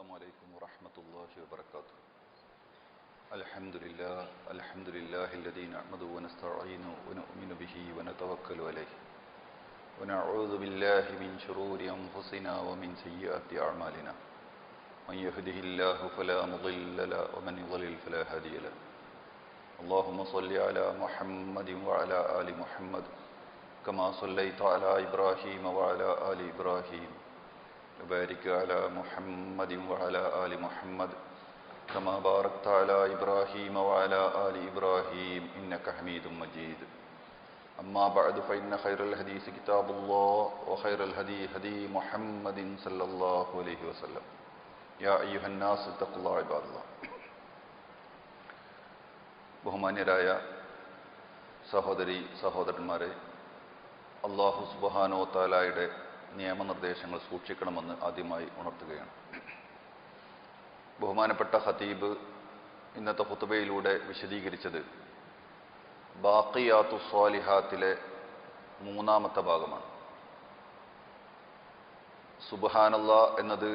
السلام عليكم ورحمة الله وبركاته. الحمد لله الحمد لله الذي نعمده ونستعينه ونؤمن به ونتوكل عليه. ونعوذ بالله من شرور أنفسنا ومن سيئات أعمالنا. من يهده الله فلا مضل له ومن يضلل فلا هادي له. اللهم صل على محمد وعلى آل محمد كما صليت على إبراهيم وعلى آل إبراهيم. وبارك على محمد وعلى آل محمد كما باركت على إبراهيم وعلى آل إبراهيم إنك حميد مجيد أما بعد فإن خير الحديث كتاب الله وخير الهدي هدي محمد صلى الله عليه وسلم يا أيها الناس اتقوا الله عباد الله ബഹുമാന്യരായ സഹോദരി സഹോദരന്മാരെ അള്ളാഹു സുബാനോ താലായുടെ നിയമനിർദ്ദേശങ്ങൾ സൂക്ഷിക്കണമെന്ന് ആദ്യമായി ഉണർത്തുകയാണ്. ബഹുമാനപ്പെട്ട ഹതീബ് ഇന്നത്തെ ഹുത്തുബയിലൂടെ വിശദീകരിച്ചത് ബാക്കിയാത്തു സ്വാലിഹാത്തിലെ മൂന്നാമത്തെ ഭാഗമാണ്. സുബഹാനല്ല എന്നത്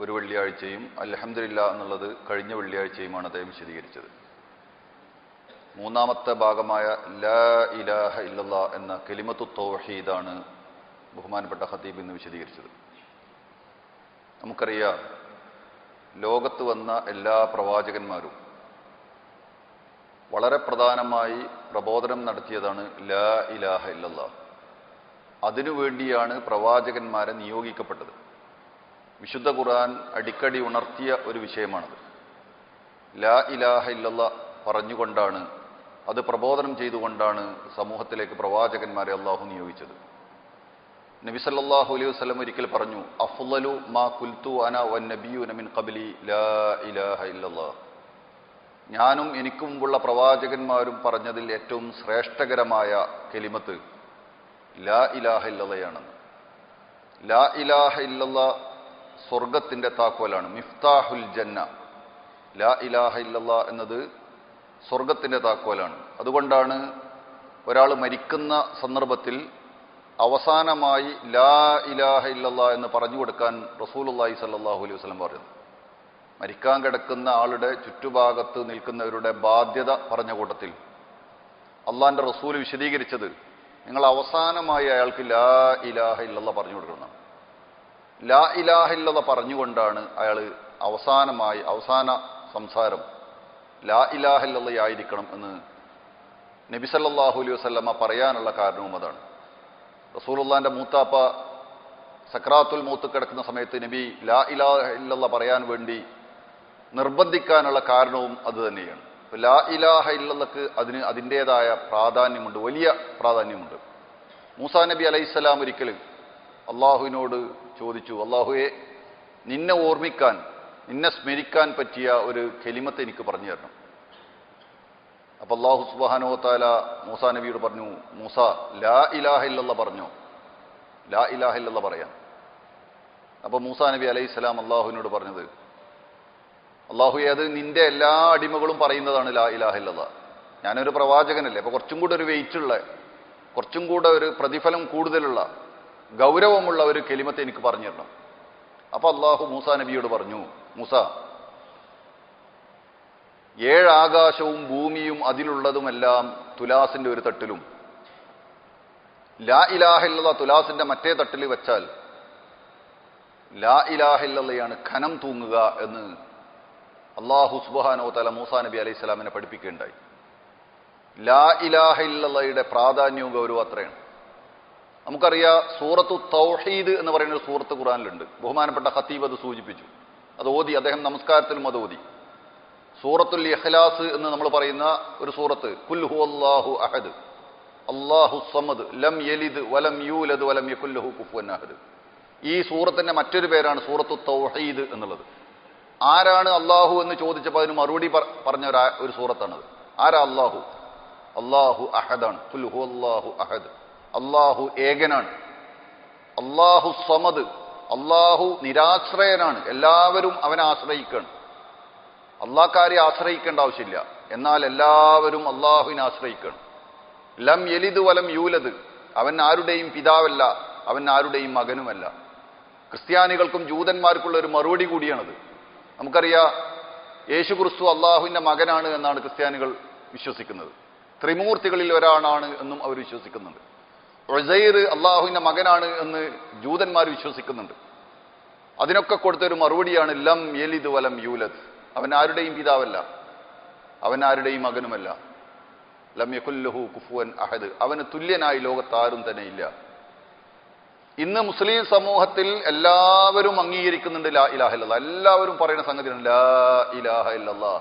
ഒരു വെള്ളിയാഴ്ചയും അലഹമില്ല എന്നുള്ളത് കഴിഞ്ഞ വെള്ളിയാഴ്ചയുമാണ് അദ്ദേഹം വിശദീകരിച്ചത്. മൂന്നാമത്തെ ഭാഗമായ ലാ ഇലാഹ ഇല്ലല്ല എന്ന കെലിമത്തു തൗഹീദാണ് ബഹുമാനപ്പെട്ട ഹത്തീബ് ഇന്ന് വിശദീകരിച്ചത്. നമുക്കറിയാം ലോകത്ത് വന്ന എല്ലാ പ്രവാചകന്മാരും വളരെ പ്രധാനമായി പ്രബോധനം നടത്തിയതാണ് ലാ ഇലാഹ ഇല്ലല്ല അതിനുവേണ്ടിയാണ് പ്രവാചകന്മാരെ നിയോഗിക്കപ്പെട്ടത്. വിശുദ്ധ ഖുർആൻ അടിക്കടി ഉണർത്തിയ ഒരു വിഷയമാണത്. ലാ ഇലാഹ ഇല്ലല്ല പറഞ്ഞുകൊണ്ടാണ് അത് പ്രബോധനം ചെയ്തുകൊണ്ടാണ് സമൂഹത്തിലേക്ക് പ്രവാചകന്മാരെ അള്ളാഹു നിയോഗിച്ചത്. നബി അലൈഹി വസല്ലം ഒരിക്കൽ പറഞ്ഞു അഫ്ളലു മാ കുൽത്തു അന വൻ നബിയുന മിൻ ഖബ്ലി ലാ ഇലാഹ ഇല്ലല്ലാഹ്. ഞാനും എനിക്കും മുമ്പുള്ള പ്രവാചകന്മാരും പറഞ്ഞതിൽ ഏറ്റവും ശ്രേഷ്ഠകരമായ കെലിമത്ത് ലാ ഇലാഹ ഇല്ലല്ലയാണെന്ന് ലാ ഇലാഹ ഇല്ലല്ല സ്വർഗത്തിന്റെ താക്കോലാണ്. മിഫ്താഹുൽ ജന്ന ലാ ഇലാഹ ഇല്ലല്ല എന്നത് സ്വർഗത്തിന്റെ താക്കോലാണ്. അതുകൊണ്ടാണ് ഒരാൾ മരിക്കുന്ന സന്ദർഭത്തിൽ അവസാനമായി ലാ ഇലാഹ ഇല്ലല്ല എന്ന് പറഞ്ഞു കൊടുക്കാൻ റസൂലുള്ളാഹി സല്ലാഹു അലൈഹി വസ്ലം പറയുന്നു മരിക്കാൻ കിടക്കുന്ന ആളുടെ ചുറ്റുഭാഗത്ത് നിൽക്കുന്നവരുടെ ബാധ്യത പറഞ്ഞ കൂട്ടത്തിൽ. അള്ളാന്റെ റസൂൽ വിശദീകരിച്ചത് നിങ്ങൾ അവസാനമായി അയാൾക്ക് ലാ ഇലാഹ ഇല്ലല്ല പറഞ്ഞു കൊടുക്കണം. ലാ ഇലാഹ ഇല്ലല്ല പറഞ്ഞുകൊണ്ടാണ് അയാൾ അവസാനമായി അവസാന സംസാരം ലാ ഇലാഹ ഇല്ലല്ലയായിരിക്കണം എന്ന് നബി സല്ലല്ലാഹു അലൈഹി വസല്ലമ പറയാനുള്ള കാരണവും അതാണ്. റസൂലുള്ളാന്റെ മൂത്താപ്പ സക്രാത്തുൽ മൂത്ത് കിടക്കുന്ന സമയത്ത് നബി ലാ ഇലാ ഇല്ലല്ല പറയാൻ വേണ്ടി നിർബന്ധിക്കാനുള്ള കാരണവും അത് തന്നെയാണ്. ലാ ഇലാഹ ഇല്ലല്ലക്ക് അതിന് അതിന്റെതായ പ്രാധാന്യമുണ്ട് വലിയ പ്രാധാന്യമുണ്ട്. മൂസാ നബി അലൈഹിസ്സലാം ഒരിക്കൽ അള്ളാഹുവിനോട് ചോദിച്ചു അള്ളാഹുവെ നിന്നെ ഓർമ്മിക്കാൻ നിന്നെ സ്മരിക്കാൻ പറ്റിയ ഒരു കെലിമത്ത് എനിക്ക് പറഞ്ഞു തരണം. അപ്പൊ അള്ളാഹു സുബാനോ താല മൂസ നബിയോട് പറഞ്ഞു മൂസ ലാ ഇലാഹ ഇല്ലല്ല പറഞ്ഞു. ലാ ഇലാഹ ഇല്ലല്ല പറയാം അപ്പൊ മൂസ നബി അലൈഹി സ്വലാം അള്ളാഹുവിനോട് പറഞ്ഞത് അള്ളാഹു അത് നിന്റെ എല്ലാ അടിമകളും പറയുന്നതാണ് ലാ ഇലാഹ ഇല്ലല്ല. ഞാനൊരു പ്രവാചകനല്ലേ അപ്പൊ കുറച്ചും കൂടെ ഒരു വെയിറ്റുള്ള കുറച്ചും കൂടെ ഒരു പ്രതിഫലം കൂടുതലുള്ള ഗൗരവമുള്ള ഒരു കെലിമത്തെ എനിക്ക് പറഞ്ഞു അപ്പൊ അള്ളാഹു മൂസ നബിയോട് പറഞ്ഞു മൂസ ഏഴ് ആകാശവും ഭൂമിയും അതിലുള്ളതുമെല്ലാം തുലാസിന്റെ ഒരു തട്ടിലും. ലാ ഇലാഹില്ല തുലാസിന്റെ മറ്റേ തട്ടിൽ വെച്ചാൽ ലാ ഇലാഹില്ലയാണ് ഖനം തൂങ്ങുക എന്ന് അള്ളാഹു സുബാനോ തല മൂസാ നബി അലൈഹി സ്വലാമിനെ പഠിപ്പിക്കുകയുണ്ടായി. ലാ ഇലാഹില്ലയുടെ പ്രാധാന്യവും ഗൗരവം അത്രയാണ്. നമുക്കറിയാം സൂറത്തു തൗഹീദ് എന്ന് പറയുന്ന ഒരു സൂറത്ത് ഖുറാനിലുണ്ട് ബഹുമാനപ്പെട്ട ഹത്തീബ് അത് സൂചിപ്പിച്ചു. അത് ഓതി അദ്ദേഹം നമസ്കാരത്തിലും അത് ഓതി. സൂറത്തുൽ ഇഖ്ലാസ് എന്ന് നമ്മൾ പറയുന്ന ഒരു സൂറത്ത്. കുൽഹു അല്ലാഹു അഹദ്. അള്ളാഹു സമദ്. ലം യലിദ് വലം യൂലദ് വലം യകുല്ലഹു കുഫുവൻ അഹദ്. ഈ സൂറത്തിന്റെ മറ്റൊരു പേരാണ് സൂറത്തു തൗഹീദ് എന്നുള്ളത്. ആരാണ് അള്ളാഹു എന്ന് ചോദിച്ചപ്പോൾ അതിന് മറുപടി പറഞ്ഞ ഒരു സൂറത്താണത്. ആരാ അള്ളാഹു അള്ളാഹു അഹദാണ്. കുൽഹു അല്ലാഹു അഹദ്. അള്ളാഹു ഏകനാണ്. അള്ളാഹു സമദ്. അള്ളാഹു നിരാശ്രയനാണ്. എല്ലാവരും അവനെ ആശ്രയിക്കണം. അള്ളാഹ്ക്കാരെ ആശ്രയിക്കേണ്ട ആവശ്യമില്ല. എന്നാൽ എല്ലാവരും അള്ളാഹുവിനെ ആശ്രയിക്കണം. ലം എലിത് വലം യൂലത് അവൻ ആരുടെയും പിതാവല്ല അവൻ ആരുടെയും മകനുമല്ല. ക്രിസ്ത്യാനികൾക്കും ജൂതന്മാർക്കുള്ള ഒരു മറുപടി കൂടിയാണത്. നമുക്കറിയാം യേശു ക്രിസ്തു അള്ളാഹുവിന്റെ മകനാണ് എന്നാണ് ക്രിസ്ത്യാനികൾ വിശ്വസിക്കുന്നത്. ത്രിമൂർത്തികളിൽ ഒരാളാണ് എന്നും അവർ വിശ്വസിക്കുന്നുണ്ട്. ഒസൈർ അള്ളാഹുവിന്റെ മകനാണ് എന്ന് ജൂതന്മാർ വിശ്വസിക്കുന്നുണ്ട്. അതിനൊക്കെ കൊടുത്തൊരു മറുപടിയാണ് ലം എലിത് വലം യൂലദ്. അവൻ ആരുടെയും പിതാവല്ല. അവൻ ആരുടെയും മകനുമല്ല. ലം യകുല്ലഹു കുഫുവൻ അഹദ്. അവന് തുല്യനായി ലോകത്താരും തന്നെ ഇല്ല. ഇന്ന് മുസ്ലിം സമൂഹത്തിൽ എല്ലാവരും അംഗീകരിക്കുന്നുണ്ട് ലാ ഇലാഹ ഇല്ലല്ലാ എല്ലാവരും പറയുന്ന സംഗതിയാണ് ലാ ഇലാഹ ഇല്ലല്ലാ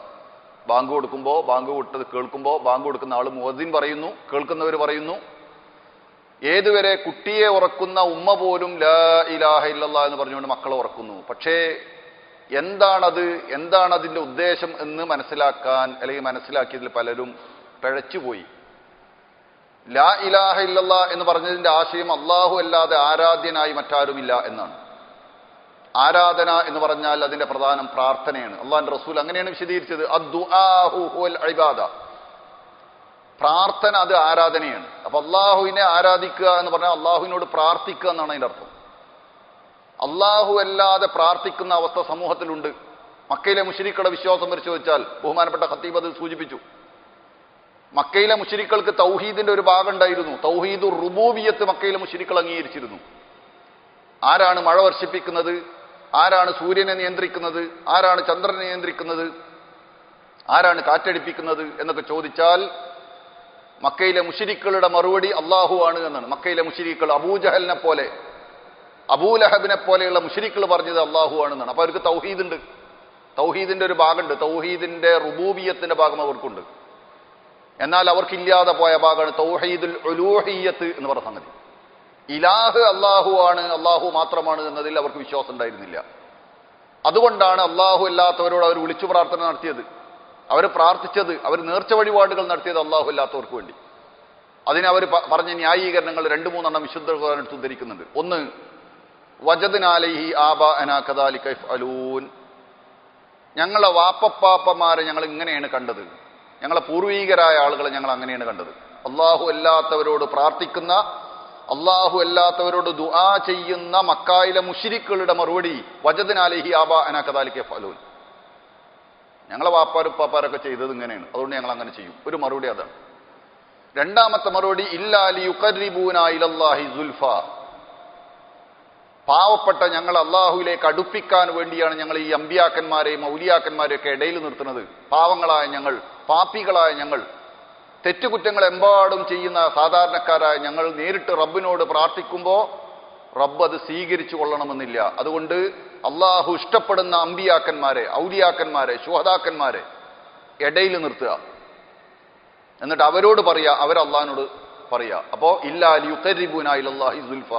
ബാങ്ക് കൊടുക്കുമ്പോൾ ബാങ്ക് വിട്ടത് കേൾക്കുമ്പോൾ ബാങ്ക് കൊടുക്കുന്ന ആൾ മുഹദ്ദീൻ പറയുന്നു കേൾക്കുന്നവർ പറയുന്നു. ഏതുവരെ കുട്ടിയെ ഉറക്കുന്ന ഉമ്മ പോലും ലാ ഇലാഹ ഇല്ലല്ലാ എന്ന് പറഞ്ഞുകൊണ്ട് മക്കളെ ഉറക്കുന്നു. പക്ഷേ എന്താണത് എന്താണ് അതിന്റെ ഉദ്ദേശം എന്ന് മനസ്സിലാക്കാൻ അല്ലെങ്കിൽ മനസ്സിലാക്കിയതിൽ പലരും പിഴച്ചുപോയി. ലാ ഇലാഹ ഇല്ലല്ല എന്ന് പറഞ്ഞതിന്റെ ആശയം അള്ളാഹു അല്ലാതെ ആരാധ്യനായി മറ്റാരുമില്ല എന്നാണ്. ആരാധന എന്ന് പറഞ്ഞാൽ അതിന്റെ പ്രധാനം പ്രാർത്ഥനയാണ്. അള്ളാഹിന്റെ റസൂൽ അങ്ങനെയാണ് വിശദീകരിച്ചത്. ഇബാദ. പ്രാർത്ഥന അത് ആരാധനയാണ്. അപ്പൊ അള്ളാഹുവിനെ ആരാധിക്കുക എന്ന് പറഞ്ഞാൽ അള്ളാഹുവിനോട് പ്രാർത്ഥിക്കുക എന്നാണ് അതിന്റെ അർത്ഥം. അള്ളാഹു അല്ലാതെ പ്രാർത്ഥിക്കുന്ന അവസ്ഥ സമൂഹത്തിലുണ്ട്. മക്കയിലെ മുഷരിക്കളുടെ വിശ്വാസം പരിശോധിച്ചാൽ ബഹുമാനപ്പെട്ട ഖത്തീബ് അത് സൂചിപ്പിച്ചു. മക്കയിലെ മുഷരിക്കൾക്ക് തൗഹീദിന്റെ ഒരു ഭാഗം ഉണ്ടായിരുന്നു. തൗഹീദ് റുബൂബിയത്ത് മക്കയിലെ മുഷരിക്കൾ അംഗീകരിച്ചിരുന്നു. ആരാണ് മഴ വർഷിപ്പിക്കുന്നത്? ആരാണ് സൂര്യനെ നിയന്ത്രിക്കുന്നത്? ആരാണ് ചന്ദ്രനെ നിയന്ത്രിക്കുന്നത്? ആരാണ് കാറ്റടിപ്പിക്കുന്നത് എന്നൊക്കെ ചോദിച്ചാൽ മക്കയിലെ മുഷിരിക്കളുടെ മറുപടി അള്ളാഹു ആണ് എന്നാണ്. മക്കയിലെ മുഷിരിക്കൾ അബൂജഹലിനെ പോലെ അബൂലഹബിനെ പോലെയുള്ള മുഷിരിക്കൾ പറഞ്ഞത് അള്ളാഹു ആണെന്നാണ്. അപ്പൊ അവർക്ക് തൗഹീദ് ഉണ്ട് തൗഹീദിന്റെ ഒരു ഭാഗമുണ്ട്. തൗഹീദിന്റെ റുബൂബിയത്തിന്റെ ഭാഗം അവർക്കുണ്ട്. എന്നാൽ അവർക്കില്ലാതെ പോയ ഭാഗമാണ് തൗഹീദുൽ ഉലൂഹിയത്ത് എന്ന് പറഞ്ഞ സംഗതി. ഇലാഹ് അള്ളാഹു ആണ് അള്ളാഹു മാത്രമാണ് എന്നതിൽ അവർക്ക് വിശ്വാസം ഉണ്ടായിരുന്നില്ല. അതുകൊണ്ടാണ് അള്ളാഹു അല്ലാത്തവരോട് അവർ വിളിച്ചു പ്രാർത്ഥന നടത്തിയത്. അവർ പ്രാർത്ഥിച്ചത് അവർ നേർച്ച വഴിപാടുകൾ നടത്തിയത് അള്ളാഹു അല്ലാത്തവർക്ക് വേണ്ടി. അതിനെ അവർ പറഞ്ഞ ന്യായീകരണങ്ങൾ രണ്ട് മൂന്നെണ്ണം വിശുദ്ധ എടുത്ത് ഉദ്ധരിക്കുന്നുണ്ട്. ഒന്ന് അലൂൻ ഞങ്ങളെ വാപ്പപ്പാപ്പമാരെ ഞങ്ങൾ ഇങ്ങനെയാണ് കണ്ടത്. ഞങ്ങളെ പൂർവീകരായ ആളുകളെ ഞങ്ങൾ അങ്ങനെയാണ് കണ്ടത്. അള്ളാഹു അല്ലാത്തവരോട് പ്രാർത്ഥിക്കുന്ന അള്ളാഹു അല്ലാത്തവരോട് ദുആ ചെയ്യുന്ന മക്കായിലെ മുഷിരിക്കളുടെ മറുപടി വജദിനാലിഹി ആബ അന കദാലിക്കെ ഫലൂൻ ഞങ്ങളെ വാപ്പാരും പാപ്പാരൊക്കെ ചെയ്തത് ഇങ്ങനെയാണ്. അതുകൊണ്ട് ഞങ്ങൾ അങ്ങനെ ചെയ്യും. ഒരു മറുപടി അതാണ്. രണ്ടാമത്തെ മറുപടി ഇല്ലാലി യുഖരിബൂന ഇലല്ലാഹി സുൽഫ. പാവപ്പെട്ട ഞങ്ങൾ അള്ളാഹുവിലേക്ക് അടുപ്പിക്കാൻ വേണ്ടിയാണ് ഞങ്ങൾ ഈ അമ്പിയാക്കന്മാരെയും മൗലിയാക്കന്മാരെയും ഒക്കെ ഇടയിൽ നിർത്തുന്നത്. പാവങ്ങളായ ഞങ്ങൾ പാപ്പികളായ ഞങ്ങൾ തെറ്റുകുറ്റങ്ങൾ എമ്പാടും ചെയ്യുന്ന സാധാരണക്കാരായ ഞങ്ങൾ നേരിട്ട് റബ്ബിനോട് പ്രാർത്ഥിക്കുമ്പോൾ റബ്ബ് അത് സ്വീകരിച്ചു കൊള്ളണമെന്നില്ല. അതുകൊണ്ട് അള്ളാഹു ഇഷ്ടപ്പെടുന്ന അമ്പിയാക്കന്മാരെ ഔലിയാക്കന്മാരെ ശുഹതാക്കന്മാരെ ഇടയിൽ നിർത്തുക. എന്നിട്ട് അവരോട് പറയുക അവർ അള്ളഹാനോട് പറയുക. അപ്പോൾ ഇല്ലാ അള്ളാഹി സുൽഫ.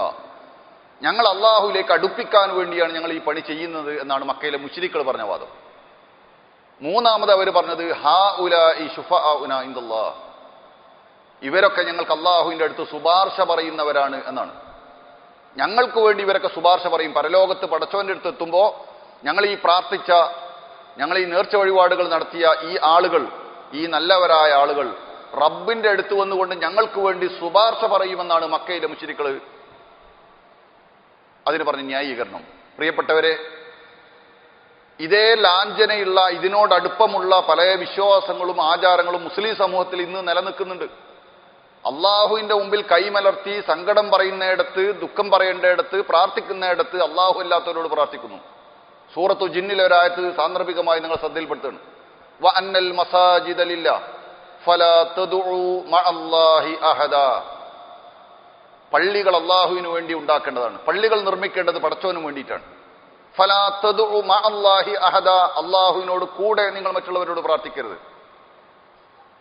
ഞങ്ങൾ അള്ളാഹുലേക്ക് അടുപ്പിക്കാൻ വേണ്ടിയാണ് ഞങ്ങൾ ഈ പണി ചെയ്യുന്നത് എന്നാണ് മക്കയിലെ മുശ്രിക്കൾ പറഞ്ഞ വാദം. മൂന്നാമത് അവർ പറഞ്ഞത് ഹാ ഉല ഇന്ദല്ലാ ഇവരൊക്കെ ഞങ്ങൾക്ക് അള്ളാഹുവിന്റെ അടുത്ത് ശുപാർശ പറയുന്നവരാണ് എന്നാണ്. ഞങ്ങൾക്ക് വേണ്ടി ഇവരൊക്കെ ശുപാർശ പറയും. പരലോകത്ത് പടച്ചവന്റെ അടുത്ത് എത്തുമ്പോൾ ഞങ്ങൾ ഈ പ്രാർത്ഥിച്ച ഞങ്ങൾ ഈ നേർച്ച വഴിപാടുകൾ നടത്തിയ ഈ ആളുകൾ ഈ നല്ലവരായ ആളുകൾ റബ്ബിന്റെ അടുത്ത് വന്നുകൊണ്ട് ഞങ്ങൾക്ക് വേണ്ടി ശുപാർശ പറയുമെന്നാണ് മക്കയിലെ മുശ്രിക്കൾ അതിന് പറഞ്ഞ ന്യായീകരണം. പ്രിയപ്പെട്ടവരെ ഇതേ ലാഞ്ചനയുള്ള ഇതിനോടടുപ്പമുള്ള പല വിശ്വാസങ്ങളും ആചാരങ്ങളും മുസ്ലിം സമൂഹത്തിൽ ഇന്ന് നിലനിൽക്കുന്നുണ്ട്. അള്ളാഹുവിന്റെ മുമ്പിൽ കൈമലർത്തി സങ്കടം പറയുന്നിടത്ത് ദുഃഖം പറയേണ്ടയിടത്ത് പ്രാർത്ഥിക്കുന്നിടത്ത് അള്ളാഹു അല്ലാത്തവരോട് പ്രാർത്ഥിക്കുന്നു. സൂറത്തു ജിന്നിലെ ഒരായത്ത് സാന്ദർഭികമായി നിങ്ങൾ ഫലാ തദുഉ മഅല്ലാഹി അഹദ. പള്ളികൾ അള്ളാഹുവിന് വേണ്ടി ഉണ്ടാക്കേണ്ടതാണ്. പള്ളികൾ നിർമ്മിക്കേണ്ടത് പടച്ചവന് വേണ്ടിയിട്ടാണ്. ഫലാ തദ്ഉ മഅല്ലാഹി അഹദ. അള്ളാഹുവിനോട് കൂടെ നിങ്ങൾ മറ്റുള്ളവരോട് പ്രാർത്ഥിക്കരുത്.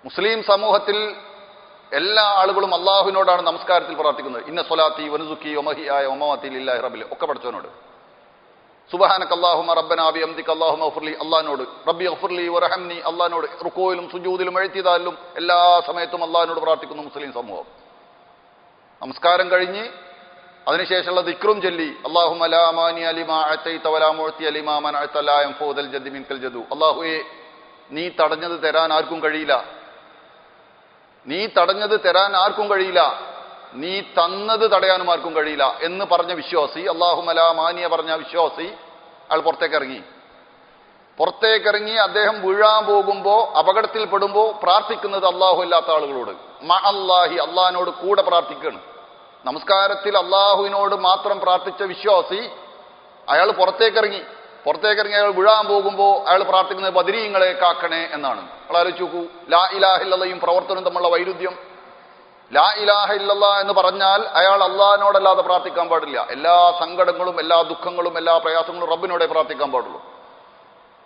മുസ്ലിം സമൂഹത്തിൽ എല്ലാ ആളുകളും അള്ളാഹുവിനോടാണ് നമസ്കാരത്തിൽ പ്രാർത്ഥിക്കുന്നത്. ഇന്ന സ്വലാത്തി വനുസുക്കി ഒമഹിയായ ഒമവാത്തി ഇല്ലാഹി റബിൽ ഒക്കെ പഠിച്ചവനോട് സുബഹാനക്ക് അള്ളാഹുമ ആബി അംദിക്ക് അള്ളാഹുമ ഗഫുർലി അള്ളഹാനോട് റബ്ബി അഫുർലി വറഹംനി. അള്ളഹാനോട് റുക്കോയിലും സുജൂദിലും എഴുത്തിയതാലും എല്ലാ സമയത്തും അള്ളഹാനോട് പ്രാർത്ഥിക്കുന്നു മുസ്ലിം സമൂഹം. നമസ്കാരം കഴിഞ്ഞ് അതിനുശേഷമുള്ള ദിക്റും ചൊല്ലി അള്ളാഹും അലാമാനി അലിമ അത്തൈത്ത വലാമൂഴ്ത്തി അലിമാ മനഅത്തലായം ഫോദൽ ജദു. അള്ളാഹുയെ നീ തടഞ്ഞത് തരാൻ ആർക്കും കഴിയില്ല. നീ തടഞ്ഞത് തരാൻ ആർക്കും കഴിയില്ല. നീ തന്നത് തടയാനും ആർക്കും കഴിയില്ല എന്ന് പറഞ്ഞ വിശ്വാസി അള്ളാഹുമല മാനിയ പറഞ്ഞ വിശ്വാസി അയാൾ പുറത്തേക്ക് ഇറങ്ങി. പുറത്തേക്കിറങ്ങി അദ്ദേഹം വീഴാൻ പോകുമ്പോ അപകടത്തിൽപ്പെടുമ്പോ പ്രാർത്ഥിക്കുന്നത് അള്ളാഹു ഇല്ലാത്ത ആളുകളോട്. മ അള്ളാഹി അള്ളാഹിനോട് കൂടെ പ്രാർത്ഥിക്കുകയാണ്. നമസ്കാരത്തിൽ അള്ളാഹുവിനോട് മാത്രം പ്രാർത്ഥിച്ച വിശ്വാസി അയാൾ പുറത്തേക്കിറങ്ങി. പുറത്തേക്കിറങ്ങി അയാൾ വീഴാൻ പോകുമ്പോൾ അയാൾ പ്രാർത്ഥിക്കുന്നത് ബദരീങ്ങളെ കാക്കണേ എന്നാണ്. നിങ്ങൾ ആലോചിച്ച് നോക്കൂ ലാ ഇലാഹില്ലയും പ്രവർത്തനവും തമ്മിലുള്ള വൈരുദ്ധ്യം. ലാ ഇലാഹ ഇല്ലല്ല എന്ന് പറഞ്ഞാൽ അയാൾ അള്ളാഹിനോടല്ലാതെ പ്രാർത്ഥിക്കാൻ പാടില്ല. എല്ലാ സങ്കടങ്ങളും എല്ലാ ദുഃഖങ്ങളും എല്ലാ പ്രയാസങ്ങളും റബ്ബിനോടെ പ്രാർത്ഥിക്കാൻ പാടുള്ളൂ.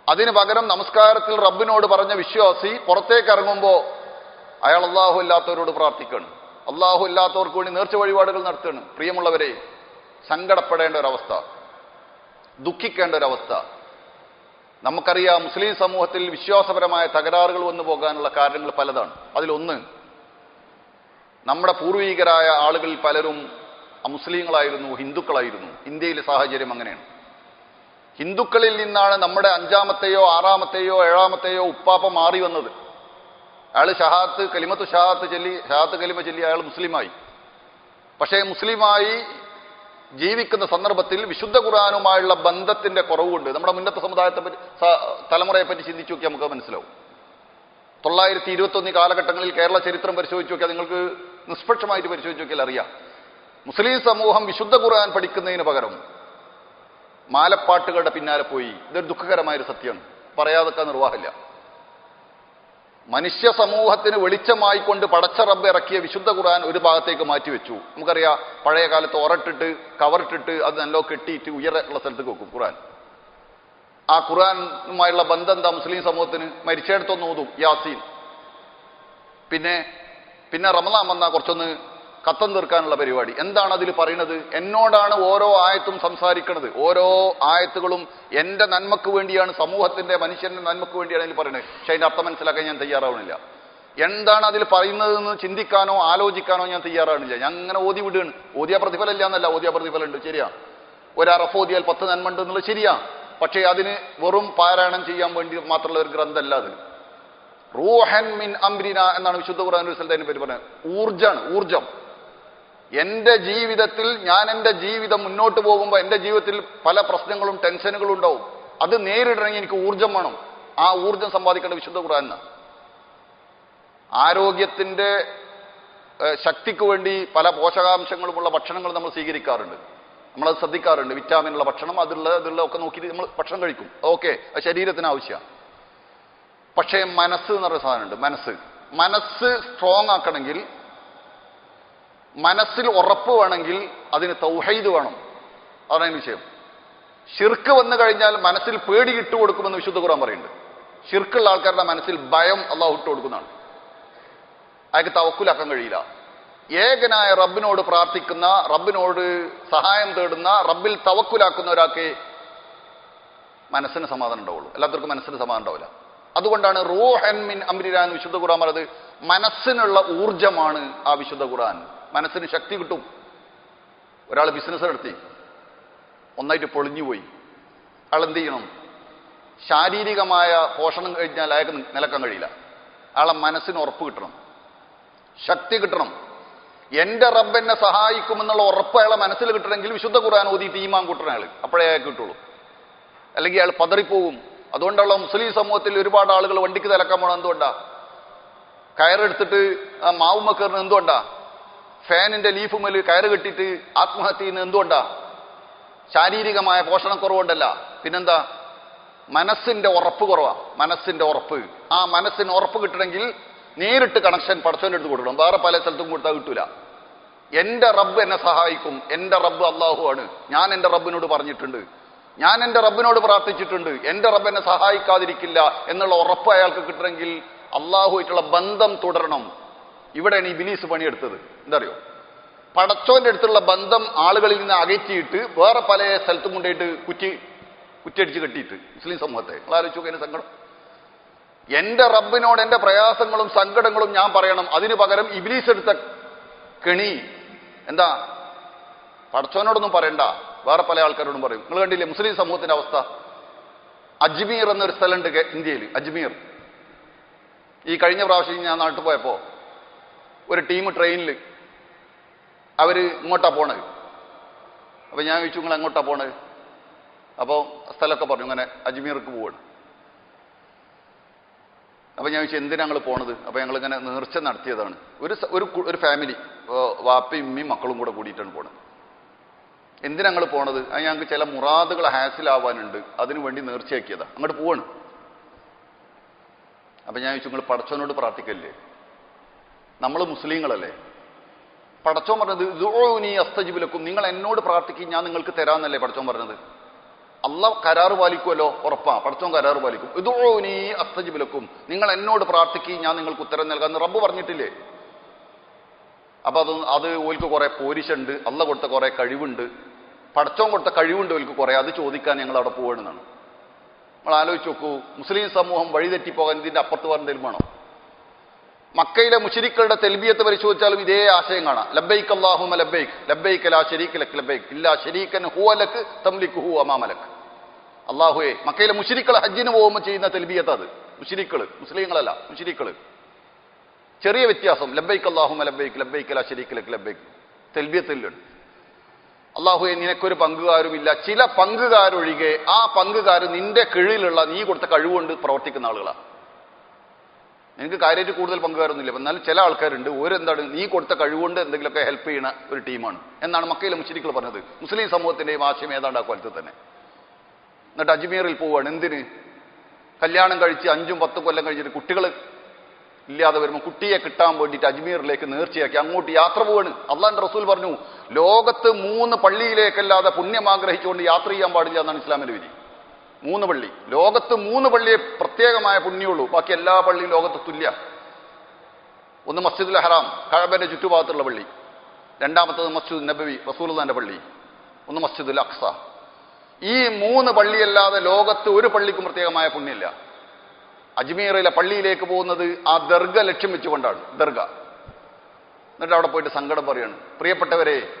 അതിന് പകരം നമസ്കാരത്തിൽ റബ്ബിനോട് പറഞ്ഞ വിശ്വാസി പുറത്തേക്ക് ഇറങ്ങുമ്പോൾ അയാൾ അള്ളാഹു ഇല്ലാത്തവരോട് പ്രാർത്ഥിക്കണം. അള്ളാഹു ഇല്ലാത്തവർക്ക് വേണ്ടി നേർച്ച വഴിപാടുകൾ നടത്തണം പ്രിയമുള്ളവരെ സങ്കടപ്പെടേണ്ട ഒരവസ്ഥ. ദുഃഖിക്കേണ്ട ഒരവസ്ഥ. നമുക്കറിയാം മുസ്ലിം സമൂഹത്തിൽ വിശ്വാസപരമായ തകരാറുകൾ വന്നു പോകാനുള്ള കാരണങ്ങൾ പലതാണ്. അതിലൊന്ന് നമ്മുടെ പൂർവീകരായ ആളുകളിൽ പലരും മുസ്ലിങ്ങളായിരുന്നു ഹിന്ദുക്കളായിരുന്നു. ഇന്ത്യയിലെ സാഹചര്യം അങ്ങനെയാണ്. ഹിന്ദുക്കളിൽ നിന്നാണ് നമ്മുടെ അഞ്ചാമത്തെയോ ആറാമത്തെയോ ഏഴാമത്തെയോ ഉപ്പാപ്പ മാറി വന്നത്. അയാൾ ഷഹാത്ത് കലിമത്ത് ഷഹാത്ത് ചൊല്ലി ഷഹാത്ത് കലിമ ചൊല്ലി അയാൾ മുസ്ലിമായി. പക്ഷേ മുസ്ലിമായി ജീവിക്കുന്ന സന്ദർഭത്തിൽ വിശുദ്ധ ഖുർആാനുമായുള്ള ബന്ധത്തിന്റെ കുറവുണ്ട്. നമ്മുടെ മുന്നത്തെ സമുദായത്തെ പറ്റി തലമുറയെ പറ്റി ചിന്തിച്ചു നോക്കിയാൽ നമുക്ക് മനസ്സിലാവും. തൊള്ളായിരത്തി ഇരുപത്തൊന്ന് കാലഘട്ടങ്ങളിൽ കേരള ചരിത്രം പരിശോധിച്ച് നോക്കിയാൽ നിങ്ങൾക്ക് നിഷ്പക്ഷമായിട്ട് പരിശോധിച്ച് നോക്കിയാൽ അറിയാം. മുസ്ലിം സമൂഹം വിശുദ്ധ ഖുർആൻ പഠിക്കുന്നതിന് പകരം മാലപ്പാട്ടുകളുടെ പിന്നാലെ പോയി. ഇതൊരു ദുഃഖകരമായ ഒരു സത്യമാണ്. പറയാതൊക്കെ നിർവാഹമില്ല. മനുഷ്യ സമൂഹത്തിന് വെളിച്ചമായിക്കൊണ്ട് പടച്ച റബ്ബ് ഇറക്കിയ വിശുദ്ധ ഖുർആൻ ഒരു ഭാഗത്തേക്ക് മാറ്റിവെച്ചു നമുക്കറിയാം പഴയ കാലത്ത് ഒരട്ടിട്ട് കവറിട്ടിട്ട് അത് നല്ലോ കെട്ടിയിട്ട് ഉള്ള സ്ഥലത്ത് വെക്കും ഖുർആൻ. ആ ഖുർആനുമായുള്ള ബന്ധം എന്താ മുസ്ലിം സമൂഹത്തിന്? മരിച്ചെടുത്തൊന്ന് ഊതും യാസീൻ. പിന്നെ പിന്നെ റമദാൻ വന്നാൽ കുറച്ചൊന്ന് കത്തം തീർക്കാനുള്ള പരിപാടി. എന്താണ് അതിൽ പറയുന്നത്? എന്നോടാണ് ഓരോ ആയത്തും സംസാരിക്കുന്നത് ഓരോ ആയത്തുകളും എന്റെ നന്മക്ക് വേണ്ടിയാണ് സമൂഹത്തിന്റെ മനുഷ്യന്റെ നന്മക്ക് വേണ്ടിയാണ് അതിൽ പറയുന്നത്. പക്ഷേ അതിന്റെ അർത്ഥം മനസ്സിലാക്കാൻ ഞാൻ തയ്യാറാവണില്ല. എന്താണ് അതിൽ പറയുന്നതെന്ന് ചിന്തിക്കാനോ ആലോചിക്കാനോ ഞാൻ തയ്യാറാവണില്ല. ഞാൻ അങ്ങനെ ഓതി വിടുകയാണ്. ഓതിയ പ്രതിഫലം ഇല്ല എന്നല്ല. ഓതിയ പ്രതിഫലം ഉണ്ട് ശരിയാ. ഒരറഫ് ഓതിയാൽ പത്ത് നന്മ ഉണ്ട് എന്നുള്ളത് ശരിയാ. പക്ഷേ അതിന് വെറും പാരായണം ചെയ്യാൻ വേണ്ടി മാത്രമുള്ള ഒരു ഗ്രന്ഥമല്ല അത് റൂഹൻ മിൻ അംബ്രിന എന്നാണ് വിശുദ്ധ ഖുർആൻ ഒരു സ്ഥലത്ത് അതിന് പേര് പറഞ്ഞത്. ഊർജാണ് ഊർജം എന്റെ ജീവിതത്തിൽ ഞാൻ എന്റെ ജീവിതം മുന്നോട്ട് പോകുമ്പോൾ എന്റെ ജീവിതത്തിൽ പല പ്രശ്നങ്ങളും ടെൻഷനുകളും ഉണ്ടാവും. അത് നേരിടണമെങ്കിൽ എനിക്ക് ഊർജം വേണം. ആ ഊർജം സമ്പാദിക്കേണ്ട വിശുദ്ധ ഖുർആൻ ആരോഗ്യത്തിന്റെ ശക്തിക്ക് വേണ്ടി പല പോഷകാംശങ്ങളുമുള്ള ഭക്ഷണങ്ങൾ നമ്മൾ സ്വീകരിക്കാറുണ്ട്. നമ്മളത് ശ്രദ്ധിക്കാറുണ്ട്. വിറ്റാമിനുള്ള ഭക്ഷണം അതിലുള്ള അതുള്ള ഒക്കെ നോക്കി നമ്മൾ ഭക്ഷണം കഴിക്കും. ഓക്കെ അത് ശരീരത്തിന് ആവശ്യമാണ്. പക്ഷേ മനസ്സ് എന്ന് പറയുന്ന സാധനമുണ്ട്. മനസ്സ്. മനസ്സ് സ്ട്രോങ് ആക്കണമെങ്കിൽ മനസ്സിൽ ഉറപ്പ് വേണമെങ്കിൽ അതിന് തൗഹൈദ് വേണം. അതാണ് വിഷയം. ഷിർക്ക് വന്നു കഴിഞ്ഞാൽ മനസ്സിൽ പേടി ഇട്ട് കൊടുക്കുമെന്ന് വിശുദ്ധ ഖുർആൻ പറയുന്നുണ്ട്. ഷിർക്കുള്ള ആൾക്കാരുടെ മനസ്സിൽ ഭയം അള്ളാഹു ഇട്ട് കൊടുക്കുന്നതാണ്. അയാൾക്ക് തവക്കുലാക്കാൻ കഴിയില്ല. ഏകനായ റബ്ബിനോട് പ്രാർത്ഥിക്കുന്ന റബ്ബിനോട് സഹായം തേടുന്ന റബ്ബിൽ തവക്കുലാക്കുന്ന ഒരാൾക്ക് മനസ്സിന് സമാധാനം ഉണ്ടാവുള്ളൂ. എല്ലാവർക്കും മനസ്സിന് സമാധാനം ഉണ്ടാവില്ല. അതുകൊണ്ടാണ് റൂഹൻ മിൻ അമ്രിരാൻ വിശുദ്ധ ഖുറാൻ പറഞ്ഞത് മനസ്സിനുള്ള ഊർജമാണ് ആ വിശുദ്ധ ഖുർആൻ. മനസ്സിന് ശക്തി കിട്ടും. ഒരാൾ ബിസിനസ് നടത്തി. ഒന്നായിട്ട് പൊളിഞ്ഞു പോയി. അയാൾ എന്ത് ചെയ്യണം? ശാരീരികമായ പോഷണം കഴിഞ്ഞാൽ അയാൾക്ക് നിലക്കാൻ കഴിയില്ല. അയാളെ മനസ്സിന് ഉറപ്പ് കിട്ടണം. ശക്തി കിട്ടണം. എന്റെ റബ്ബ് എന്നെ സഹായിക്കുമെന്നുള്ള ഉറപ്പ് അയാളെ മനസ്സിൽ കിട്ടണമെങ്കിൽ വിശുദ്ധ ഖുർആൻ ഓതി തീമാൻ കൂട്ടണം ആൾ അപ്പോഴേ അയാൾക്ക് കിട്ടുള്ളൂ. അല്ലെങ്കിൽ അയാൾ പതറിപ്പോകും. അതുകൊണ്ടുള്ള മുസ്ലിം സമൂഹത്തിൽ ഒരുപാട് ആളുകൾ വണ്ടിക്ക് തിലക്കാൻ പോകണം എന്തുകൊണ്ടാ? കയറെടുത്തിട്ട് മാവുമ്മ കയറുന്നത് എന്തുകൊണ്ടാ? ഫാനിന്റെ ലീഫ് മേൽ കയറ് കെട്ടിയിട്ട് ആത്മഹത്യ ചെയ്യുന്നത് എന്തുകൊണ്ടാ? ശാരീരികമായ പോഷണക്കുറവുണ്ടല്ല പിന്നെന്താ? മനസ്സിന്റെ ഉറപ്പ് കുറവാ. മനസ്സിന്റെ ഉറപ്പ്. ആ മനസ്സിന് ഉറപ്പ് കിട്ടണമെങ്കിൽ നേരിട്ട് കണക്ഷൻ പടച്ചവന്റെ അടുത്ത് കൊടുക്കണം. വേറെ പല സ്ഥലത്തും കൊടുത്താൽ കിട്ടൂല. എന്റെ റബ്ബ് എന്നെ സഹായിക്കും. എന്റെ റബ്ബ് അള്ളാഹു ആണ്. ഞാൻ എന്റെ റബ്ബിനോട് പറഞ്ഞിട്ടുണ്ട്. ഞാൻ എന്റെ റബ്ബിനോട് പ്രാർത്ഥിച്ചിട്ടുണ്ട്. എന്റെ റബ്ബ് എന്നെ സഹായിക്കാതിരിക്കില്ല എന്നുള്ള ഉറപ്പ് അയാൾക്ക് കിട്ടണമെങ്കിൽ അള്ളാഹുമായിട്ടുള്ള ബന്ധം തുടരണം. ഇവിടെയാണ് ഈ ബിലീസ് പണിയെടുത്തത്. എന്താ അറിയോ പടച്ചോന്റെ അടുത്തുള്ള ബന്ധം ആളുകളിൽ നിന്ന് അകറ്റിയിട്ട് വേറെ പല സ്ഥലത്തും കൊണ്ടുപോയിട്ട് കുറ്റി കുറ്റിയടിച്ച് കെട്ടിയിട്ട് മുസ്ലിം സമൂഹത്തെ. നിങ്ങൾ ആലോചിച്ചു നോക്കിയ സങ്കടം. എന്റെ റബ്ബിനോട് എന്റെ പ്രയാസങ്ങളും സങ്കടങ്ങളും ഞാൻ പറയണം. അതിനു പകരം ഇബിലീസ് എടുത്ത കെണി. എന്താ? പടച്ചോനോടൊന്നും പറയണ്ട. വേറെ പല ആൾക്കാരോടും പറയും. നിങ്ങൾ കണ്ടില്ലേ മുസ്ലിം സമൂഹത്തിന്റെ അവസ്ഥ? അജ്മീർ എന്നൊരു സ്ഥലമുണ്ട് ഇന്ത്യയിൽ. അജ്മീർ. ഈ കഴിഞ്ഞ പ്രാവശ്യം ഞാൻ നാട്ടിൽ പോയപ്പോ ഒരു ടീം ട്രെയിനിൽ അവർ ഇങ്ങോട്ടാ പോണത്. അപ്പം ഞാൻ ചോദിച്ചു നിങ്ങൾ എങ്ങോട്ടാ പോണത്? അപ്പോൾ സ്ഥലമൊക്കെ പറഞ്ഞു അങ്ങനെ അജ്മീർക്ക് പോവാണ്. അപ്പം ഞാൻ ചോദിച്ചു എന്തിനാ ഞങ്ങൾ പോണത്? അപ്പോൾ ഞങ്ങൾ ഇങ്ങനെ നേർച്ച നടത്തിയതാണ്. ഒരു ഒരു ഒരു ഫാമിലി വാപ്പയും ഉമ്മയും മക്കളും കൂടെ കൂടിയിട്ടാണ് പോണത്. എന്തിനാ ഞങ്ങൾ പോണത്? അത് ഞങ്ങൾക്ക് ചില മുറാദുകൾ ഹാസിലാവാനുണ്ട്. അതിനു വേണ്ടി നേർച്ചയാക്കിയതാണ് അങ്ങോട്ട് പോവാണ്. അപ്പം ഞാൻ ചോദിച്ചു നിങ്ങൾ പടച്ചവനോട് പ്രാർത്ഥിക്കല്ലേ? നമ്മൾ മുസ്ലിങ്ങളല്ലേ? പടച്ചോൻ പറഞ്ഞത് നീ അസ്തജിബിലക്കും. നിങ്ങൾ എന്നോട് പ്രാർത്ഥിക്കും ഞാൻ നിങ്ങൾക്ക് തരാമെന്നല്ലേ പടച്ചോൻ പറഞ്ഞത്? അല്ല കരാറ് പാലിക്കുമല്ലോ ഉറപ്പാ. പടച്ചോൻ കരാറ് പാലിക്കും. നീ അസ്തജിബിലക്കും. നിങ്ങൾ എന്നോട് പ്രാർത്ഥിക്കും ഞാൻ നിങ്ങൾക്ക് ഉത്തരം നൽകാമെന്ന് റബ്ബ് പറഞ്ഞിട്ടില്ലേ? അപ്പൊ അത് അത് ഓൽക്ക് കുറെ പോരിശുണ്ട് അല്ല കൊടുത്ത കുറെ കഴിവുണ്ട്. പടച്ചോൻ കൊടുത്ത കഴിവുണ്ട് ഓൽക്ക് കുറെ അത് ചോദിക്കാൻ ഞങ്ങൾ അവിടെ പോകണമെന്നാണ് നമ്മൾ ആലോചിച്ച് നോക്കൂ മുസ്ലിം സമൂഹം വഴിതെറ്റി വഴിതെറ്റിപ്പോകാൻ ഇതിന്റെ അപ്പുറത്ത് വേറെ എന്തെങ്കിലും വേണോ? മക്കയിലെ മുഷിരിക്കളുടെ തെൽബിയത്ത് പരിശോധിച്ചാലും ഇതേ ആശയം കാണാം. ലബൈക്ക് അള്ളാഹുമ ലബൈക്ക് ലബൈക്ക് ലാ ഷരീക്ക് ലക്ക് ലബൈക്ക് ഇല്ല ഷരീക്കൻ ഹുവലക്ക് തംലിക്ക് ഹു അമാമലക്ക് അള്ളാഹുയെ മക്കയിലെ മുഷിരിക്കൾ ഹജ്ജിന് പോകുമ്പോൾ ചെയ്യുന്ന തെൽബിയത്ത് അത്. മുഷിരിക്കൾ മുസ്ലിങ്ങളല്ല മുഷിരിക്കൾ ചെറിയ വ്യത്യാസം. ലബൈക്ക് അള്ളാഹുമ ലബൈക്ക് ലബൈക്ക് ലാ ഷരീക്ക് ലക്ക് ലബൈക്ക് തെൽബിയത്തിലുണ്ട്. അള്ളാഹുയെ നിനക്കൊരു പങ്കുകാരുമില്ല. ചില പങ്കുകാരൊഴികെ ആ പങ്കുകാർ നിന്റെ കീഴിലുള്ള നീ കൊടുത്ത കഴിവുകൊണ്ട് പ്രവർത്തിക്കുന്ന ആളുകളാണ് എനിക്ക് കാര്യമായിട്ട് കൂടുതൽ പങ്കുകാരൊന്നുമില്ല. എന്നാലും ചില ആൾക്കാരുണ്ട്. ഓരെന്താണ് നീ കൊടുത്ത കഴിവുകൊണ്ട് എന്തെങ്കിലുമൊക്കെ ഹെൽപ്പ് ചെയ്യുന്ന ഒരു ടീമാണ്. എന്നാണ് മക്കയിലെ മുസ്ലിങ്ങൾ പറഞ്ഞത്. മുസ്ലിം സമൂഹത്തിന്റെയും ആശയം ഏതാണ്ട് ആ കൊലത്ത് തന്നെ. എന്നിട്ട് അജ്മീറിൽ പോവുകയാണ് എന്തിന്? കല്യാണം കഴിച്ച് അഞ്ചും പത്തും കൊല്ലം കഴിഞ്ഞിട്ട് കുട്ടികൾ ഇല്ലാതെ വരുമ്പോൾ കുട്ടിയെ കിട്ടാൻ വേണ്ടിയിട്ട് അജ്മീറിലേക്ക് നേർച്ചയാക്കി അങ്ങോട്ട് യാത്ര പോവാണ്. അള്ളാന്റെ റസൂൽ പറഞ്ഞു ലോകത്ത് മൂന്ന് പള്ളിയിലേക്കല്ലാതെ പുണ്യം ആഗ്രഹിച്ചുകൊണ്ട് യാത്ര ചെയ്യാൻ പാടില്ല എന്നാണ് ഇസ്ലാമിന്റെ വിധി. മൂന്ന് പള്ളി. ലോകത്ത് മൂന്ന് പള്ളിയെ പ്രത്യേകമായ പുണ്യമുള്ളൂ. ബാക്കി എല്ലാ പള്ളിയും ലോകത്ത് തുല്യ. ഒന്ന് മസ്ജിദുൽ ഹറാം കഴബന്റെ ചുറ്റുഭാഗത്തുള്ള പള്ളി. രണ്ടാമത്തത് മസ്ജിദ് നബവി റസൂൽദാന്റെ പള്ളി. ഒന്ന് മസ്ജിദുൽ അക്സ. ഈ മൂന്ന് പള്ളിയല്ലാതെ ലോകത്ത് ഒരു പള്ളിക്കും പ്രത്യേകമായ പുണ്യമില്ല. അജ്മീറിലെ പള്ളിയിലേക്ക് പോകുന്നത് ആ ദർഗ ലക്ഷ്യം വെച്ചുകൊണ്ടാണ്. ദർഗ. എന്നിട്ട് അവിടെ പോയിട്ട് സങ്കടം പറയാണ്. പ്രിയപ്പെട്ടവരെ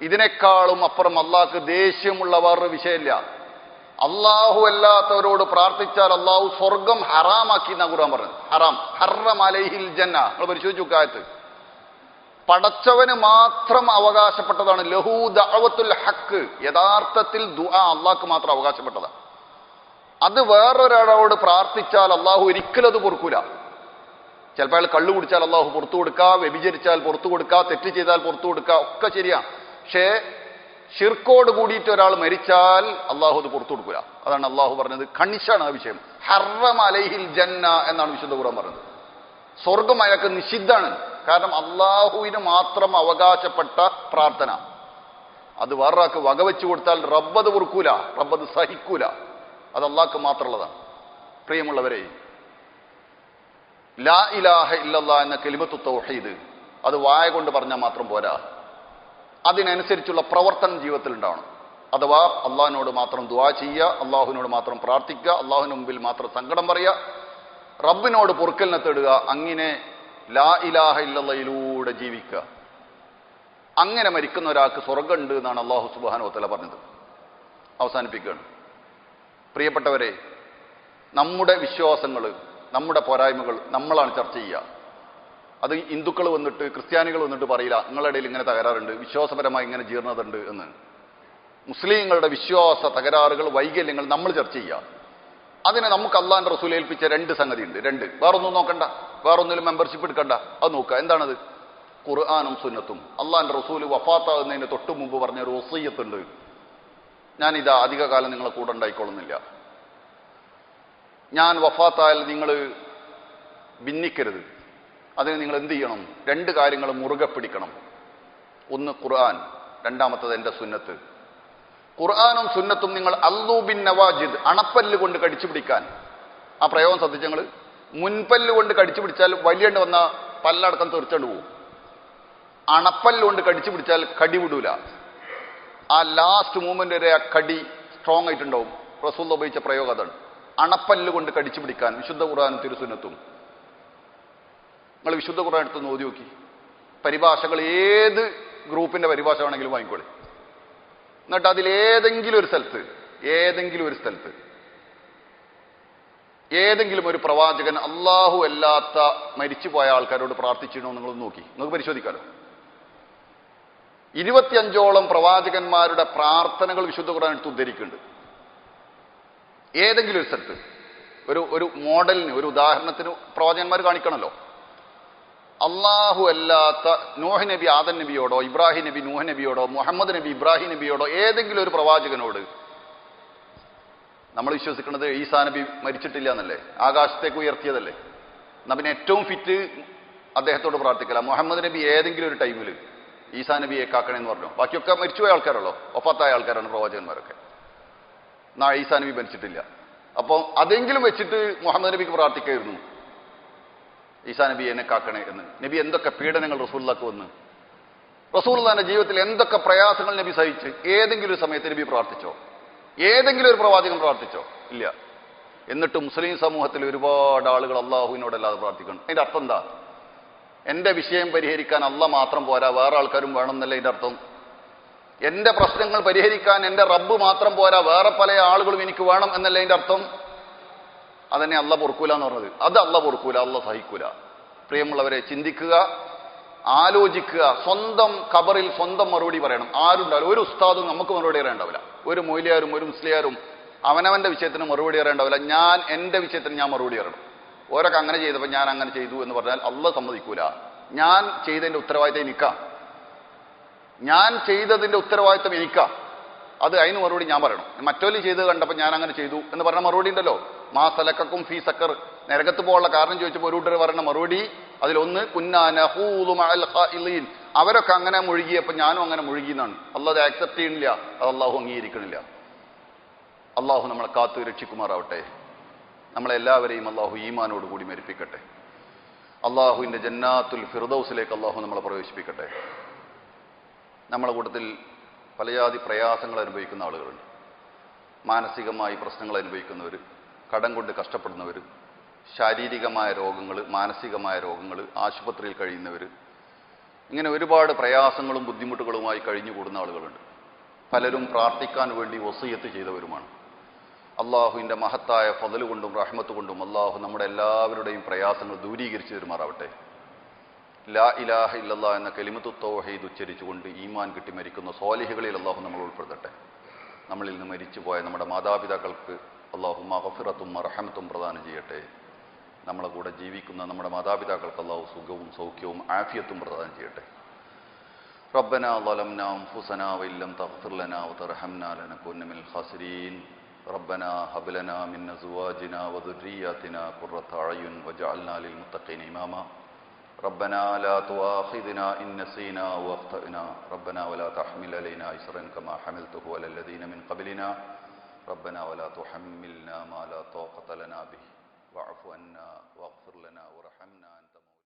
ഇതിനേക്കാളും അപ്പുറം അള്ളാഹ്ക്ക് ദേഷ്യമുള്ളവർ വിഷയമില്ല. അള്ളാഹു അല്ലാത്തവരോട് പ്രാർത്ഥിച്ചാൽ അള്ളാഹു സ്വർഗം ഹറാമാക്കി എന്നാ ഖുർആൻ പറഞ്ഞത് ഹറാം. ഹറം അലൈഹിൽ ജന്ന. നമ്മൾ പരിശോധിച്ചു കാലത്ത് പടച്ചവന് മാത്രം അവകാശപ്പെട്ടതാണ് ലഹു ദഅവത്തുൽ ഹക്ക് യഥാർത്ഥത്തിൽ ദുആ അള്ളാഹ്ക്ക് മാത്രം അവകാശപ്പെട്ടതാണ്. അത് വേറൊരാളോട് പ്രാർത്ഥിച്ചാൽ അള്ളാഹു ഒരിക്കലും അത് പൊറുക്കൂല. ചിലപ്പോൾ അയാൾ കള്ളു കുടിച്ചാൽ അള്ളാഹു പുറത്തു കൊടുക്കുക വ്യഭിചരിച്ചാൽ പുറത്തു കൊടുക്കുക തെറ്റ് ചെയ്താൽ പുറത്തു കൊടുക്കുക ഒക്കെ ശരിയാണ് പക്ഷേ ഷിർക്കോട് കൂടിയിട്ട് ഒരാൾ മരിച്ചാൽ അള്ളാഹു അത് പുറത്തു കൊടുക്കുക അതാണ് അള്ളാഹു പറഞ്ഞത്. കണിശാണ് ആ വിഷയം. ഹർറം അലൈഹിൽ ജന്ന എന്നാണ് വിശുദ്ധ ഖുർആൻ പറഞ്ഞത്. സ്വർഗം അയാൾക്ക് നിഷിദ്ധാണ് കാരണം അള്ളാഹുവിന് മാത്രം അവകാശപ്പെട്ട പ്രാർത്ഥന. അത് വേറൊരാൾക്ക് വകവെച്ചു കൊടുത്താൽ റബ്ബത് പൊറുക്കൂല റബ്ബത് സഹിക്കൂല. അത് അള്ളാഹ്ക്ക് മാത്രമുള്ളതാണ്. പ്രിയമുള്ളവരെ ലാ ഇലാഹ ഇല്ലല്ലാ എന്ന കെലിമത്തു തൗഹീദ്. അത് വായ കൊണ്ട് പറഞ്ഞാൽ മാത്രം പോരാ. അതിനനുസരിച്ചുള്ള പ്രവർത്തനം ജീവിതത്തിൽ ഉണ്ടാവണം. അഥവാ അള്ളാഹിനോട് മാത്രം ദുവാ ചെയ്യുക അള്ളാഹുവിനോട് മാത്രം പ്രാർത്ഥിക്കുക അള്ളാഹുവിന് മുമ്പിൽ മാത്രം സങ്കടം പറയുക റബ്ബിനോട് പൊറുക്കലിനെ തേടുക അങ്ങനെ ലാ ഇലാഹ ഇല്ലയിലൂടെ ജീവിക്കുക. അങ്ങനെ മരിക്കുന്ന ഒരാൾക്ക് സ്വർഗമുണ്ട് എന്നാണ് അള്ളാഹു സുബാനുവത്തല പറഞ്ഞത്. അവസാനിപ്പിക്കുകയാണ്. പ്രിയപ്പെട്ടവരെ നമ്മുടെ വിശ്വാസങ്ങൾ നമ്മുടെ പോരായ്മകൾ നമ്മളാണ് ചർച്ച ചെയ്യുക. അത് ഹിന്ദുക്കൾ വന്നിട്ട് ക്രിസ്ത്യാനികൾ വന്നിട്ട് പറയില്ല നിങ്ങളുടെ ഇടയിൽ ഇങ്ങനെ തകരാറുണ്ട് വിശ്വാസപരമായി ഇങ്ങനെ ജീർണതുണ്ട് എന്ന്. മുസ്ലിങ്ങളുടെ വിശ്വാസ തകരാറുകൾ വൈകല്യങ്ങൾ നമ്മൾ ചർച്ച ചെയ്യുക. അതിനെ നമുക്ക് അള്ളാന്റെ റസൂൽ ഏൽപ്പിച്ച രണ്ട് സംഗതി ഉണ്ട് രണ്ട്. വേറൊന്നും നോക്കണ്ട. വേറൊന്നിലും മെമ്പർഷിപ്പ് എടുക്കണ്ട. അത് നോക്കുക. എന്താണത്? ഖുർആാനും സുന്നത്തും. അള്ളാന്റെ റസൂൽ വഫാത്താകുന്നതിന് തൊട്ട് മുമ്പ് പറഞ്ഞ ഒരു ഒസയ്യത്തുണ്ട് ഞാനിതാ അധിക കാലം നിങ്ങളെ കൂടെ ഉണ്ടായിക്കൊള്ളുന്നില്ല. ഞാൻ വഫാത്തായാൽ നിങ്ങൾ ഭിന്നിക്കരുത്. അതിന് നിങ്ങൾ എന്ത് ചെയ്യണം? രണ്ട് കാര്യങ്ങൾ മുറുകെ പിടിക്കണം. ഒന്ന് ഖുർആൻ രണ്ടാമത്തത് എന്റെ സുന്നത്ത്. ഖുർആാനും സുന്നത്തും നിങ്ങൾ അല്ലൂബിൻ നവാജിദ് അണപ്പല്ല് കൊണ്ട് കടിച്ചു പിടിക്കാൻ. ആ പ്രയോഗം ശ്രദ്ധിച്ചു ഞങ്ങൾ മുൻപല്ല് കൊണ്ട് കടിച്ചു പിടിച്ചാൽ വലിയണ്ട് വന്ന പല്ലടക്കം തീർച്ചയായിട്ട് പോവും. അണപ്പല്ല് കൊണ്ട് കടിച്ചു പിടിച്ചാൽ കടി വിടൂല. ആ ലാസ്റ്റ് മൂമെന്റ് വരെ ആ കടി സ്ട്രോങ് ആയിട്ടുണ്ടാവും. റസൂൽ ഉപയോഗിച്ച പ്രയോഗം അതാണ്. അണപ്പല്ല് കൊണ്ട് കടിച്ചു പിടിക്കാൻ വിശുദ്ധ ഖുർആാനും തിരുസുന്നത്തും. നിങ്ങൾ വിശുദ്ധ ഖുർആൻ എടുത്ത് നോതി നോക്കി. പരിഭാഷകൾ ഏത് ഗ്രൂപ്പിന്റെ പരിഭാഷ വേണമെങ്കിലും വാങ്ങിക്കോളി. എന്നിട്ട് അതിൽ ഏതെങ്കിലും ഒരു സ്ഥലത്ത് ഏതെങ്കിലും ഒരു സ്ഥലത്ത് ഏതെങ്കിലും ഒരു പ്രവാചകൻ അള്ളാഹു അല്ലാത്ത മരിച്ചുപോയ ആൾക്കാരോട് പ്രാർത്ഥിച്ചിരുന്നോ നിങ്ങൾ നോക്കി. നിങ്ങൾക്ക് പരിശോധിക്കാലോ. ഇരുപത്തിയഞ്ചോളം പ്രവാചകന്മാരുടെ പ്രാർത്ഥനകൾ വിശുദ്ധ ഖുർആൻ എടുത്ത് ഉദ്ധരിക്കുന്നുണ്ട്. ഏതെങ്കിലും ഒരു സ്ഥലത്ത് ഒരു ഒരു മോഡലിന് ഒരു ഉദാഹരണത്തിന് പ്രവാചകന്മാർ കാണിക്കണമല്ലോ അള്ളാഹു അല്ലാത്ത നോഹ് നബി ആദൻ നബിയോടോ ഇബ്രാഹിം നബി നൂഹ് നബിയോടോ മുഹമ്മദ് നബി ഇബ്രാഹിം നബിയോടോ ഏതെങ്കിലും ഒരു പ്രവാചകനോട് നമ്മൾ വിശ്വസിക്കുന്നത് ഈസാ നബി മരിച്ചിട്ടില്ല എന്നല്ലേ? ആകാശത്തേക്ക് ഉയർത്തിയതല്ലേ? എന്നാ പിന്നെ ഏറ്റവും ഫിറ്റ് അദ്ദേഹത്തോട് പ്രാർത്ഥിക്കല. മുഹമ്മദ് നബി ഏതെങ്കിലും ഒരു ടൈമിൽ ഈസാ നബിയെ കാക്കണമെന്ന് പറഞ്ഞു. ബാക്കിയൊക്കെ മരിച്ചുപോയ ആൾക്കാരല്ലോ. ഒപ്പത്തായ ആൾക്കാരാണ് പ്രവാചകന്മാരൊക്കെ. എന്നാ ഈസാ നബി മരിച്ചിട്ടില്ല. അപ്പോൾ അതെങ്കിലും വെച്ചിട്ട് മുഹമ്മദ് നബിക്ക് പ്രാർത്ഥിക്കായിരുന്നു. ഈസാ നബി എന്നെ കാക്കണേ എന്ന്. നബി എന്തൊക്കെ പീഡനങ്ങൾ റസൂള്ളക്ക് വന്ന്. റസൂള്ളാന്റെ ജീവിതത്തിൽ എന്തൊക്കെ പ്രയാസങ്ങൾ നബി സഹിച്ച്. ഏതെങ്കിലും ഒരു സമയത്ത് നബി പ്രാർത്ഥിച്ചോ? ഏതെങ്കിലും ഒരു പ്രവാചകൻ പ്രാർത്ഥിച്ചോ? ഇല്ല. എന്നിട്ട് മുസ്ലിം സമൂഹത്തിൽ ഒരുപാട് ആളുകൾ അള്ളാഹുവിനോടല്ലാതെ പ്രാർത്ഥിക്കണം അതിന്റെ അർത്ഥം എന്താ? എന്റെ വിഷയം പരിഹരിക്കാൻ അല്ല മാത്രം പോരാ. വേറെ ആൾക്കാരും വേണം എന്നല്ല ഇതിന്റെ അർത്ഥം. എന്റെ പ്രശ്നങ്ങൾ പരിഹരിക്കാൻ എന്റെ റബ്ബ് മാത്രം പോരാ. വേറെ പല ആളുകളും എനിക്ക് വേണം എന്നല്ല അതിന്റെ അർത്ഥം. അതന്നെ അല്ല പൊറുക്കൂല എന്ന് പറഞ്ഞത്. അത് അല്ല പൊറുക്കൂല അല്ല സഹിക്കൂല. പ്രിയമുള്ളവരെ ചിന്തിക്കുക ആലോചിക്കുക. സ്വന്തം കബറിൽ സ്വന്തം മറുപടി പറയണം. ആരുണ്ടാവില്ല ഒരു ഉസ്താദും നമുക്ക് മറുപടി അറിയണ്ടാവില്ല ഒരു മൊയ്ലിയാരും ഒരു മുസ്ലിയാരും അവനവന്റെ വിഷയത്തിന് മറുപടി അറിയണ്ടാവില്ല ഞാൻ എന്റെ വിഷയത്തിന് ഞാൻ മറുപടി അറിയണം ഓരോക്കെ അങ്ങനെ ചെയ്തപ്പോൾ ഞാൻ അങ്ങനെ ചെയ്തു എന്ന് പറഞ്ഞാൽ അല്ല സമ്മതിക്കൂല. ഞാൻ ചെയ്തതിന്റെ ഉത്തരവാദിത്തം എനിക്കാ. ഞാൻ ചെയ്തതിന്റെ ഉത്തരവാദിത്തം എനിക്കാ. അത് അതിന് മറുപടി ഞാൻ പറയണം. മറ്റൊരു ചെയ്ത് കണ്ടപ്പോൾ ഞാൻ അങ്ങനെ ചെയ്തു എന്ന് പറഞ്ഞ മറുപടി ഉണ്ടല്ലോ. മാ സലക്കും ഫീ സക്കർ. നരകത്ത് പോകാനുള്ള കാരണം ചോദിച്ചപ്പോൾ ഒരു കൂട്ടർ പറഞ്ഞ മറുപടി അതിലൊന്ന് കുന്നാനഹൂലുമീൻ അവരൊക്കെ അങ്ങനെ മുഴുകിയപ്പോൾ ഞാനും അങ്ങനെ മുഴുകി എന്നാണ് അല്ലാതെ ആക്സെപ്റ്റ് ചെയ്യണില്ല അത് അള്ളാഹു അംഗീകരിക്കണില്ല. അള്ളാഹു നമ്മളെ കാത്തു രക്ഷിക്കുമാറാവട്ടെ. നമ്മളെല്ലാവരെയും അള്ളാഹു ഈമാനോട് കൂടി മരിപ്പിക്കട്ടെ. അള്ളാഹുവിന്റെ ജന്നാത്തുൽ ഫിർദൌസിലേക്ക് അള്ളാഹു നമ്മളെ പ്രവേശിപ്പിക്കട്ടെ. നമ്മളെ കൂട്ടത്തിൽ പലജാതി പ്രയാസങ്ങൾ അനുഭവിക്കുന്ന ആളുകളുണ്ട്. മാനസികമായി പ്രശ്നങ്ങൾ അനുഭവിക്കുന്നവർ കടം കൊണ്ട് കഷ്ടപ്പെടുന്നവർ ശാരീരികമായ രോഗങ്ങൾ മാനസികമായ രോഗങ്ങൾ ആശുപത്രിയിൽ കഴിയുന്നവർ ഇങ്ങനെ ഒരുപാട് പ്രയാസങ്ങളും ബുദ്ധിമുട്ടുകളുമായി കഴിഞ്ഞുകൂടുന്ന ആളുകളുണ്ട്. പലരും പ്രാർത്ഥിക്കാൻ വേണ്ടി വസീയത്ത് ചെയ്തവരുമാണ്. അള്ളാഹുവിന്റെ മഹത്തായ ഫതലുകൊണ്ടും റഹ്മത്ത് കൊണ്ടും അള്ളാഹു നമ്മുടെ എല്ലാവരുടെയും പ്രയാസങ്ങൾ ദൂരീകരിച്ചു തരുമാറാവട്ടെ. ലാ ഇലാഹ ഇല്ലല്ലാ എന്ന കലിമത്തു തൗഹീദ് ഉച്ചരിച്ചുകൊണ്ട് ഈമാൻ കിട്ടി മരിക്കുന്ന സ്വാലിഹുകളിൽ അള്ളാഹു നമ്മൾ ഉൾപ്പെടുത്തട്ടെ. നമ്മളിൽ നിന്ന് മരിച്ചു പോയ നമ്മുടെ മാതാപിതാക്കൾക്ക് അള്ളാഹു മഹഫിറത്തും മറഹമത്തും പ്രദാനം ചെയ്യട്ടെ നമ്മളെ കൂടെ ജീവിക്കുന്ന നമ്മുടെ മാതാപിതാക്കൾക്ക് അള്ളാഹു സുഖവും സൗഖ്യവും ആഫിയത്തും പ്രദാനം ചെയ്യട്ടെ ربنا ظلمنا أنفسنا وإن لم تغفر لنا وترحمنا لنكون من الخاسرين ربنا هب لنا من أزواجنا وذرياتنا قرة أعين وجعلنا للمتقين إماما ربنا لا تؤاخذنا إن نسينا واخطأنا ربنا ولا تحمل علينا إسرا كما حملته على الذين من قبلنا ربنا ولا تحملنا ما لا طاقة لنا به. واعف عنا واغفر